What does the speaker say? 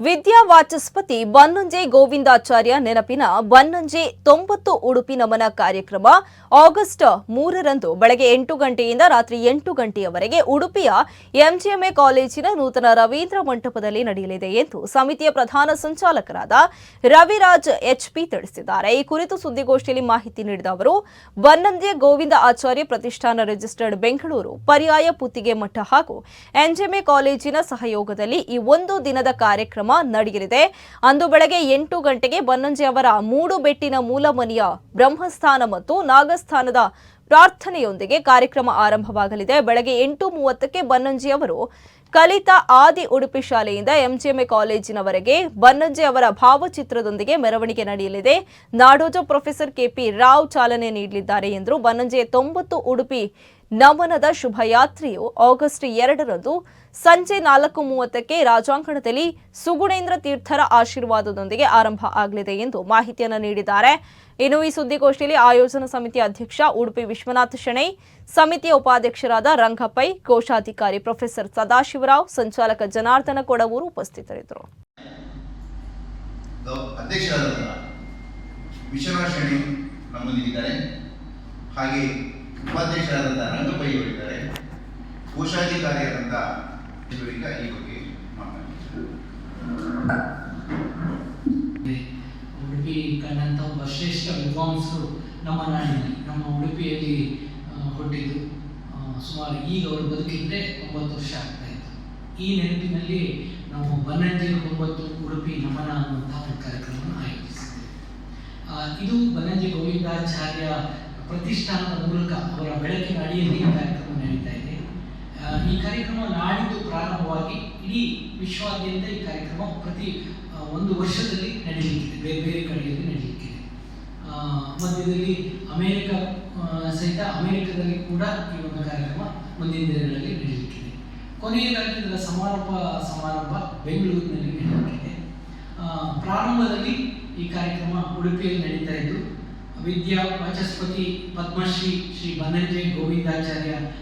ವಿದ್ಯಾ ವಾಚಸ್ಪತಿ ಬನ್ನಂಜೆ ಗೋವಿಂದಾಚಾರ್ಯ ನೆನಪಿನ ಬನ್ನಂಜೆ ತೊಂಬತ್ತು ಉಡುಪಿ ನಮನ ಕಾರ್ಯಕ್ರಮ ಆಗಸ್ಟ್ ಮೂರರಂದು ಬೆಳಗ್ಗೆ ಎಂಟು ಗಂಟೆಯಿಂದ ರಾತ್ರಿ ಎಂಟು ಗಂಟೆಯವರೆಗೆ ಉಡುಪಿಯ ಎಂಜಿಎಂಎ ಕಾಲೇಜಿನ ನೂತನ ರವೀಂದ್ರ ಮಂಟಪದಲ್ಲಿ ನಡೆಯಲಿದೆ ಎಂದು ಸಮಿತಿಯ ಪ್ರಧಾನ ಸಂಚಾಲಕರಾದ ರವಿರಾಜ್ ಎಚ್ಪಿ ತಿಳಿಸಿದ್ದಾರೆ. ಈ ಕುರಿತು ಸುದ್ದಿಗೋಷ್ಠಿಯಲ್ಲಿ ಮಾಹಿತಿ ನೀಡಿದ ಅವರು, ಬನ್ನಂಜೆ ಗೋವಿಂದ ಆಚಾರ್ಯ ಪ್ರತಿಷ್ಠಾನ ರಿಜಿಸ್ಟರ್ಡ್ ಬೆಂಗಳೂರು ಪರ್ಯಾಯ ಪುತ್ತಿಗೆ ಮಠ ಹಾಗೂ ಎಂಜಿಎಂಎ ಕಾಲೇಜಿನ ಸಹಯೋಗದಲ್ಲಿ ಈ ಒಂದು ದಿನದ ಕಾರ್ಯಕ್ರಮ ನಡೆಯಲಿದೆ. ಅಂದು ಬೆಳಗ್ಗೆ ಎಂಟು ಗಂಟೆಗೆ ಬನ್ನಂಜೆ ಅವರ ಮೂಡು ಬೆಟ್ಟಿನ ಮೂಲಮನಿಯ ಬ್ರಹ್ಮಸ್ಥಾನ ಮತ್ತು ನಾಗಸ್ಥಾನದ ಪ್ರಾರ್ಥನೆಯೊಂದಿಗೆ ಕಾರ್ಯಕ್ರಮ ಆರಂಭವಾಗಲಿದೆ. ಬೆಳಗ್ಗೆ ಎಂಟು ಮೂವತ್ತಕ್ಕೆ ಬನ್ನಂಜಿ ಅವರು ಕಲಿತ ಆದಿ ಉಡುಪಿ ಶಾಲೆಯಿಂದ ಎಂಜಿಎಂಎ ಕಾಲೇಜಿನವರೆಗೆ ಬನ್ನಂಜಿ ಅವರ ಭಾವಚಿತ್ರದೊಂದಿಗೆ ಮೆರವಣಿಗೆ ನಡೆಯಲಿದೆ. ನಾಡೋಜ ಪ್ರೊಫೆಸರ್ ಕೆಪಿ ರಾವ್ ಚಾಲನೆ ನೀಡಲಿದ್ದಾರೆ ಎಂದರು ಬನ್ನಂಜೆ ತೊಂಬತ್ತು ಉಡುಪಿ ನಮನದ ಶುಭಯಾತ್ರೆಯು ಆಗಸ್ಟ್ ಎರಡರಂದು ಸಂಜೆ ನಾಲ್ಕು ಮೂವತ್ತಕ್ಕೆ ರಾಜಾಂಗಣದಲ್ಲಿ ಸುಗುಣೇಂದ್ರ ತೀರ್ಥರ ಆಶೀರ್ವಾದದೊಂದಿಗೆ ಆರಂಭ ಆಗಲಿದೆ ಎಂದು ಮಾಹಿತಿಯನ್ನು ನೀಡಿದ್ದಾರೆ. ಇನ್ನು ಈ ಸುದ್ದಿಗೋಷ್ಠಿಯಲ್ಲಿ ಆಯೋಜನಾ ಸಮಿತಿ ಅಧ್ಯಕ್ಷ ಉಡುಪಿ ವಿಶ್ವನಾಥ ಶೆಣೈ, ಸಮಿತಿಯ ಉಪಾಧ್ಯಕ್ಷರಾದ ರಂಗಪೈ ಕೋಶಾಧಿಕಾರಿ ಪ್ರೊಫೆಸರ್ ಸದಾಶಿವರಾವ್, ಸಂಚಾಲಕ ಜನಾರ್ದನ ಕೊಡವೂರು ಉಪಸ್ಥಿತರಿದ್ದರು. ಹಾಗೆ ಉಪಾಧ್ಯಕ್ಷರಾದಂಥ ರಂಗಪೈ ಅವರಿದ್ದಾರೆ. ಕೋಶಾಧಿಕಾರಿಯಾದಂಥ ಈ ಬಗ್ಗೆ ಮಾತನಾಡ್ತಾರೆ ಶ್ರೇಷ್ಠ ವಿದ್ವಾಂಸರು ನಮ್ಮ ನಾಡಿನಲ್ಲಿ ನಮ್ಮ ಉಡುಪಿಯಲ್ಲಿ ಹುಟ್ಟಿದ್ದು ಸುಮಾರು ಈಗ ಅವರು ಬದುಕಿದ್ದೆ ಒಂಬತ್ತು ವರ್ಷ ಆಗ್ತಾ ಇತ್ತು. ಈ ನೆನಪಿನಲ್ಲಿ ನಾವು ಬನ್ನಂಜಿನ ಒಂಬತ್ತು ಉಡುಪಿ ನಮನ ಅನ್ನುವಂತಹ ಒಂದು ಕಾರ್ಯಕ್ರಮವನ್ನು ಆಯೋಜಿಸಿದ್ದೇವೆ. ಇದು ಬನ್ನಂಜಿ ಗೋವಿಂದಾಚಾರ್ಯ ಪ್ರತಿಷ್ಠಾನದ ಮೂಲಕ ಅವರ ಬೆಳಕಿನ ಅಡಿಯಲ್ಲಿ ಕಾರ್ಯಕ್ರಮ ನಡೀತಾ ಇದೆ. ಈ ಕಾರ್ಯಕ್ರಮ ನಾಡಿದ್ದು ಪ್ರಾರಂಭವಾಗಿ ಇಡೀ ವಿಶ್ವಾದ್ಯಂತ ಈ ಕಾರ್ಯಕ್ರಮ ಪ್ರತಿ ಒಂದು ವರ್ಷದಲ್ಲಿ ನಡೆಯಲಿಕ್ಕಿದೆ ಮಧ್ಯದಲ್ಲಿ ಅಮೆರಿಕ ಸಹಿತ ಅಮೆರಿಕದಲ್ಲಿ ಕೂಡ ಈ ಒಂದು ಕಾರ್ಯಕ್ರಮ ಮುಂದಿನ ದಿನಗಳಲ್ಲಿ ನಡೆಯುತ್ತಿದೆ ಕೊನೆಯದಾಗಿ ಇದರ ಸಮಾರೋಪ, ಸಮಾರಂಭ ಬೆಂಗಳೂರಿನಲ್ಲಿ ನಡೆಯುತ್ತಿದೆ ಪ್ರಾರಂಭದಲ್ಲಿ ಈ ಕಾರ್ಯಕ್ರಮ ಉಡುಪಿಯಲ್ಲಿ ನಡೀತಾ ಇದ್ದು, ವಿದ್ಯಾ ವಾಚಸ್ಪತಿ ಪದ್ಮಶ್ರೀ ಶ್ರೀ ಬನ್ನಂಜೆ ಗೋವಿಂದಾಚಾರ್ಯ